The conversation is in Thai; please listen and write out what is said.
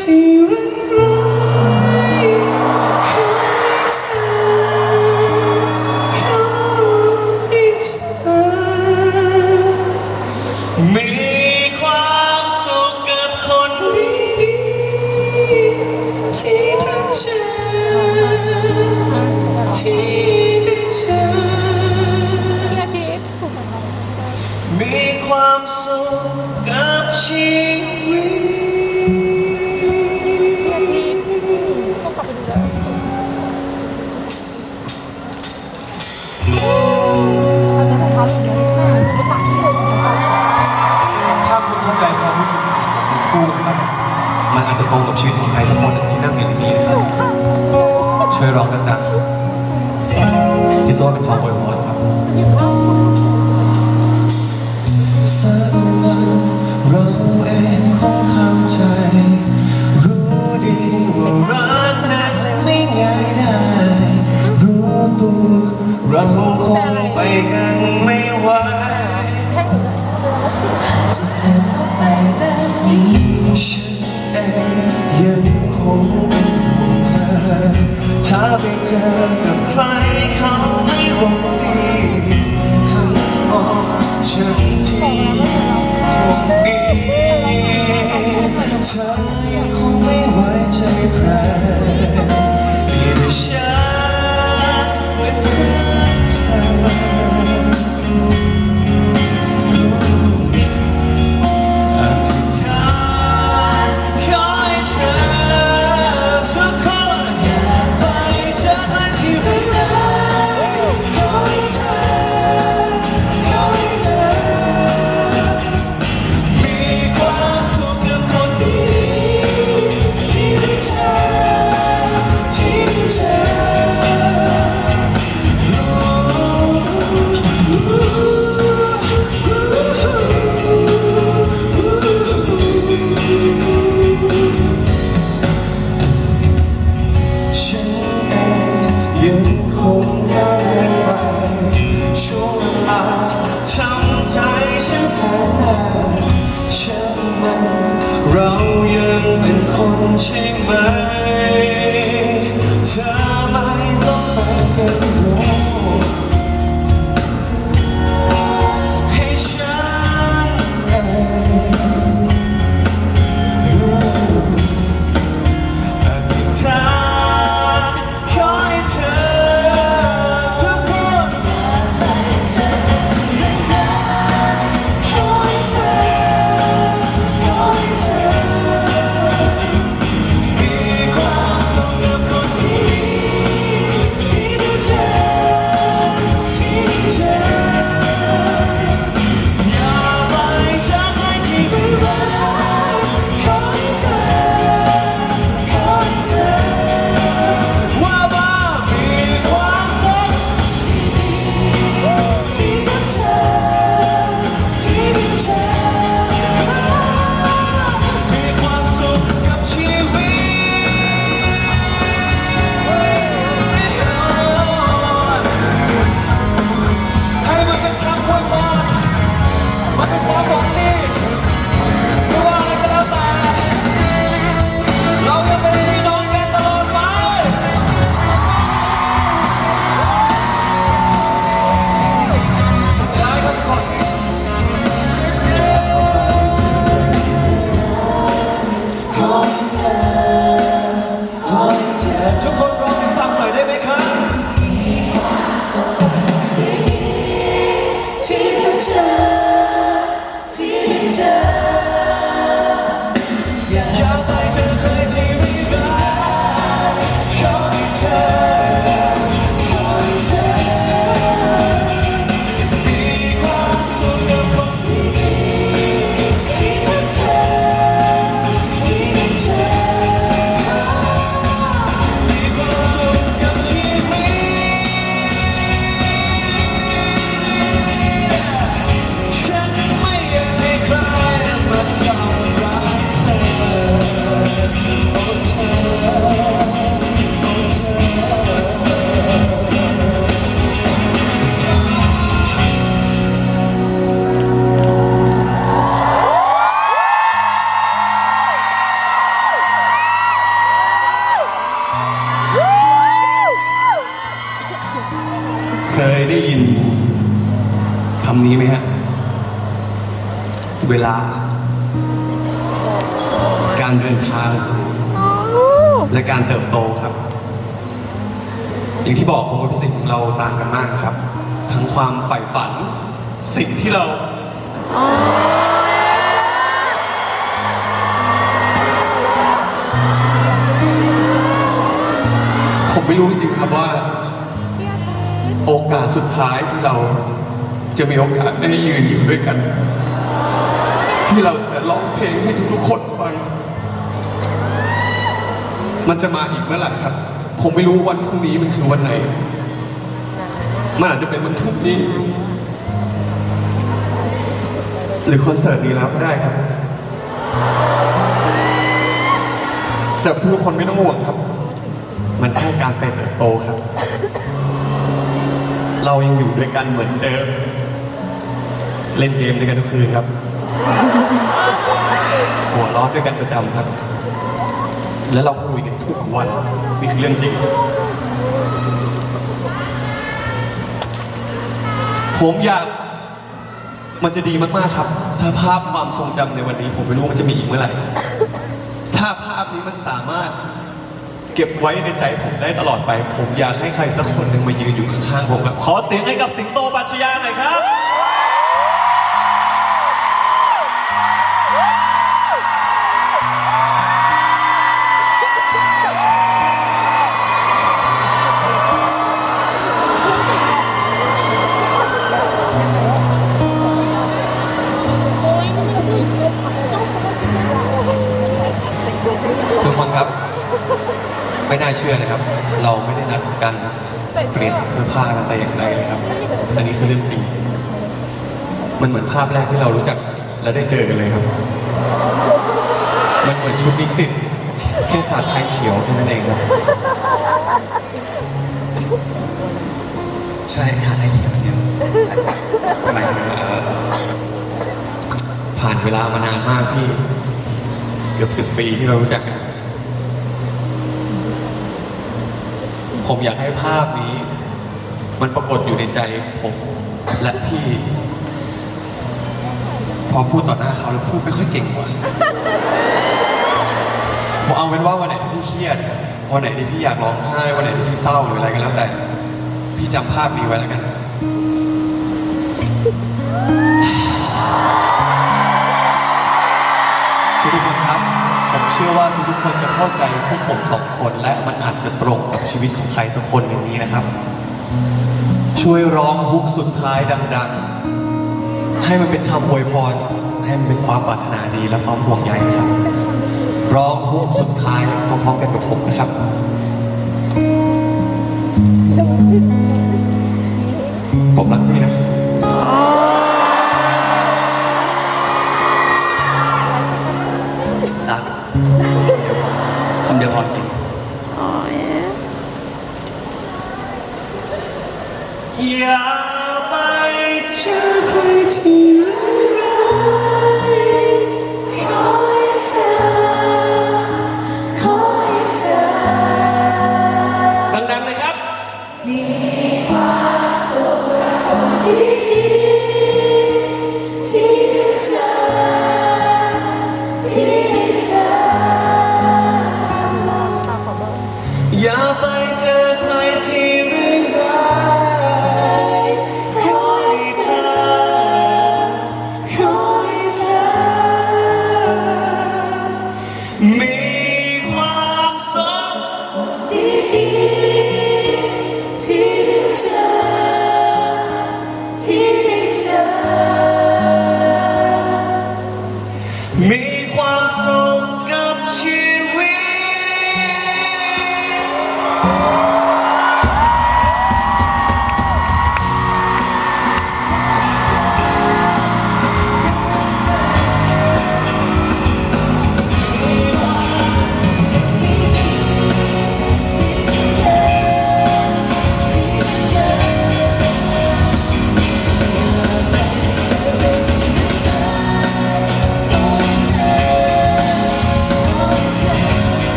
ที่รักร้าให้เธอให้เธอมีความสุขกับคนดีที่เธอเจอที่ได้เจอมีความสุขกับชีวิต ตรงกับชีวิตของใครสักคนที่นั่งอยู่ที่นี่นะครับช่วยร้องดัง down. ยได้ยินคำนี้ไหมฮะ เวลา การเดินทาง และการเติบโตครับ อย่างที่บอกผมว่าสิ่งเราต่างกันมากครับ ทั้งความใฝ่ฝัน สิ่งที่เราผมไม่รู้จริงครับว่า โอกาสสุดท้ายที่เราจะมีโอกาสได้ยืนอยู่ด้วยกัน ที่เราจะร้องเพลงให้ทุกๆคนฟัง มันจะมาอีกเมื่อไหร่ครับ ผมไม่รู้วันพรุ่งนี้มันคือวันไหน มันอาจจะเป็นวันพรุ่งนี้ หรือคอนเสิร์ตนี้แล้วก็ได้ครับ แต่ทุกคนไม่ต้องห่วงครับ มันแค่การไปเติบโตครับ เรายังอยู่ด้วยกันเหมือนเดิม เล่นเกมด้วยกันทุกคืนครับ หัวเร้อนด้วยกันประจำครับ แล้วเราคุยกันทุกวันนี่คือเรื่องจริง ผมอยากมันจะดีมากๆครับ ถ้าภาพความทรงจำในวันนี้ ผมไม่รู้มันจะมีอีกเมื่อไหร่ ถ้าภาพนี้มันสามารถ เก็บไว้ในใจผมได้ตลอดไป ผมอยากให้ใครสักคนหนึ่งมายืนอยู่ข้างๆผมครับขอเสียงให้กับสิงโตปัชญาหน่อยครับ ไม่น่าเชื่อนะครับ เราไม่ได้นัดกันเปลี่ยนเสื้อผ้ากันแต่อย่างใดเลยครับแต่นี่คือเรื่องจริง มันเหมือนภาพแรกที่เรารู้จักและได้เจอกันเลยครับ มันเหมือนชุดนิสิตแค่ขาดไทยเขียวแค่นั้นเองครับใช่ขาดไทยเขียวเดียวหมายถึงเอ่อผ่านเวลามานานมากที่ เกือบสิบปีที่เรารู้จักกัน ผมอยากให้ภาพนี้ มันปรากฏอยู่ในใจผมและพี่ พอพูดต่อหน้าเขาแล้วพูดไม่ค่อยเก่งว่ะผมเอาเป็นว่าวันไหนที่พี่เครียด วันไหนที่พี่อยากร้องไห้ วันไหนที่พี่เศร้าหรืออะไรก็แล้วแต่ พี่จำภาพนี้ไว้แล้วกัน ชื่อว่าทุกๆคนจะเข้าใจพวกผมสองคนและมันอาจจะตรงกับชีวิตของใครสักคนอย่งนี้นะครับ ช่วยร้องฮุกสุดท้ายดัง ๆ ให้มันเป็นคำอวยพรให้มันเป็นความปรารถนาดีและความห่วงใยครับ ร้องฮุกสุดท้ายพร้อมๆกันกับผมนะครับผมรักพี่นะ